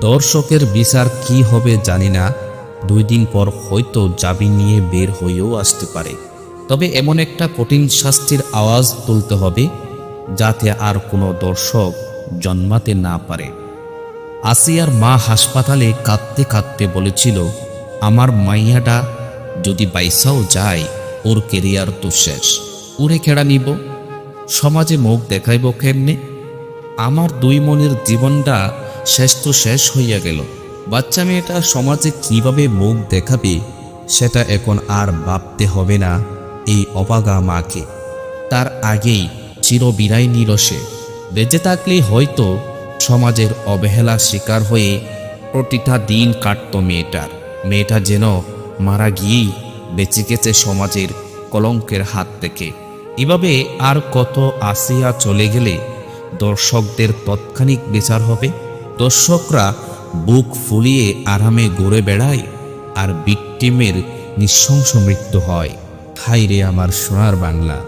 দর্শকের বিচার কি হবে জানি না। দুই দিন পর হয়তো জাবি নিয়ে বের হয়েও আসতে পারে। তবে এমন একটা কঠিন শাস্তির আওয়াজ তুলতে হবে, যাতে আর কোনো দর্শক জন্মাতে না পারে। আসিয়ার মা হাসপাতালে কাঁদতে কাঁদতে বলেছিল, আমার মাইয়াটা যদি বাইসাও যায়, ওর কেরিয়ার তো শেষ। উড়ে কেড়া নিব। সমাজে মুখ দেখাইব কেমনে? আমার দুই মনের জীবনটা শেষ তো শেষ হইয়া গেল। বাচ্চা মেয়েটা সমাজে কীভাবে মুখ দেখাবে, সেটা এখন আর ভাবতে হবে না এই অবাগা মাকে। তার আগেই চির বিদায় নিল সে। বেঁচে থাকলে হয়তো সমাজের অবহেলা শিকার হয়ে প্রতিটা দিন কাটত মেয়েটার। মেয়েটা যেন মারা গিয়েই বেঁচে গেছে সমাজের কলঙ্কের হাত থেকে। এভাবে আর কত আসিয়া চলে গেলে দর্শকদের তৎক্ষণিক বিচার হবে? দর্শকরা বুক ফুলিয়ে আরামে ঘুরে বেড়ায় আর বিক্টিমের নিঃশংস মৃত্যু হয়। হাই রে আমার সোনার বাংলা।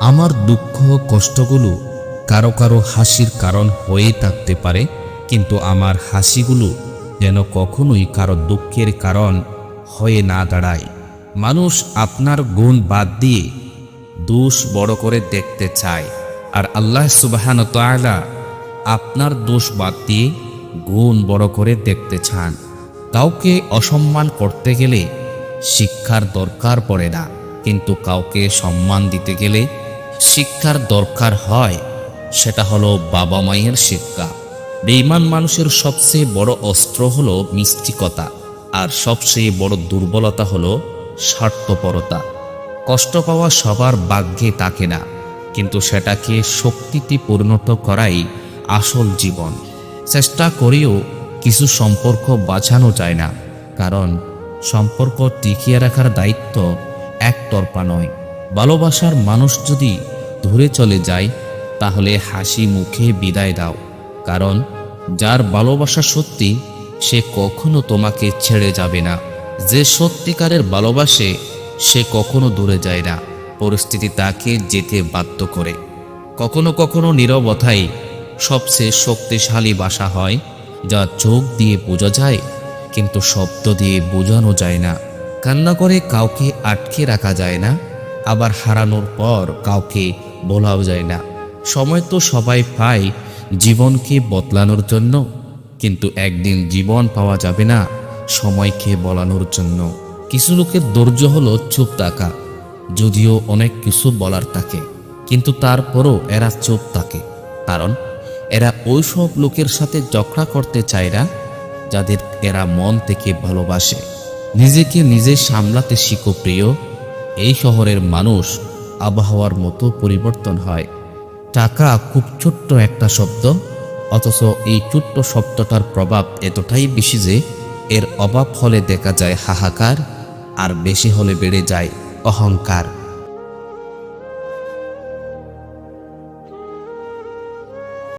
আমার দুঃখ কষ্টগুলো কারও কারও হাসির কারণ হয়ে থাকতে পারে, কিন্তু আমার হাসিগুলো যেন কখনোই কারও দুঃখের কারণ হয়ে না দাঁড়ায়। মানুষ আপনার গুণ বাদ দিয়ে দোষ বড় করে দেখতে চায়। আর আল্লাহ সুবাহান তাআলা আপনার দোষ বাদ দিয়ে গুণ বড় করে দেখতে চান। কাউকে অসম্মান করতে গেলে শিক্ষার দরকার পড়ে না। কিন্তু কাউকে সম্মান দিতে গেলে শিক্ষার দরকার হয়। সেটা হলো বাবা মায়ের শিক্ষা। বেইমান মানুষের সবচেয়ে বড় অস্ত্র হলো মিষ্টিকতা। আর সবচেয়ে বড় দুর্বলতা হলো স্বার্থপরতা। কষ্ট পাওয়া সবার ভাগ্যে থাকে না। কিন্তু সেটাকে শক্তিতে পরিণত করাই আসল জীবন। চেষ্টা করেও কিছু সম্পর্ক বাঁচানো যায় না, কারণ সম্পর্ক টিকিয়ে রাখার দায়িত্ব একতরফা নয়। ভালোবাসার মানুষ যদি ধরে চলে যায়, তাহলে হাসি মুখে বিদায় দাও, কারণ যার ভালোবাসা সত্যি, সে কখনো তোমাকে ছেড়ে যাবে না। যে সত্যিকারের ভালোবাসে, সে কখনো দূরে যায় না। পরিস্থিতি তাকে যেতে বাধ্য করে। কখনো কখনো নীরবতাই সবচেয়ে শক্তিশালী বাসা হয়, যা চোখ দিয়ে বোঝা যায়, কিন্তু শব্দ দিয়ে বোঝানো যায় না। কান্না করে কাউকে আটকে রাখা যায় না, আবার হারানোর পর কাউকে বলাও যায় না। সময় তো সবাই পায় জীবনকে বদলানোর জন্য, কিন্তু একদিন জীবন পাওয়া যাবে না সময়কে বলানোর জন্য। কিছু লোকের ধৈর্য হলো চুপ থাকা, যদিও অনেক কিছু বলার থাকে, কিন্তু তারপরও এরা চুপ থাকে। কারণ এরা ওইসব লোকের সাথে ঝগড়া করতে চায় না, যাদের এরা মন থেকে ভালোবাসে। নিজেকে নিজে সামলাতে শিখো প্রিয়। এই শহরের মানুষ আবহাওয়ার মতো পরিবর্তন হয়। টাকা খুব ছোট্ট একটা শব্দ, অথচ এই ছোট্ট শব্দটার প্রভাব এতটাই বেশি যে এর অভাব হলে দেখা যায় হাহাকার, আর বেশি হলে বেড়ে যায় অহংকার।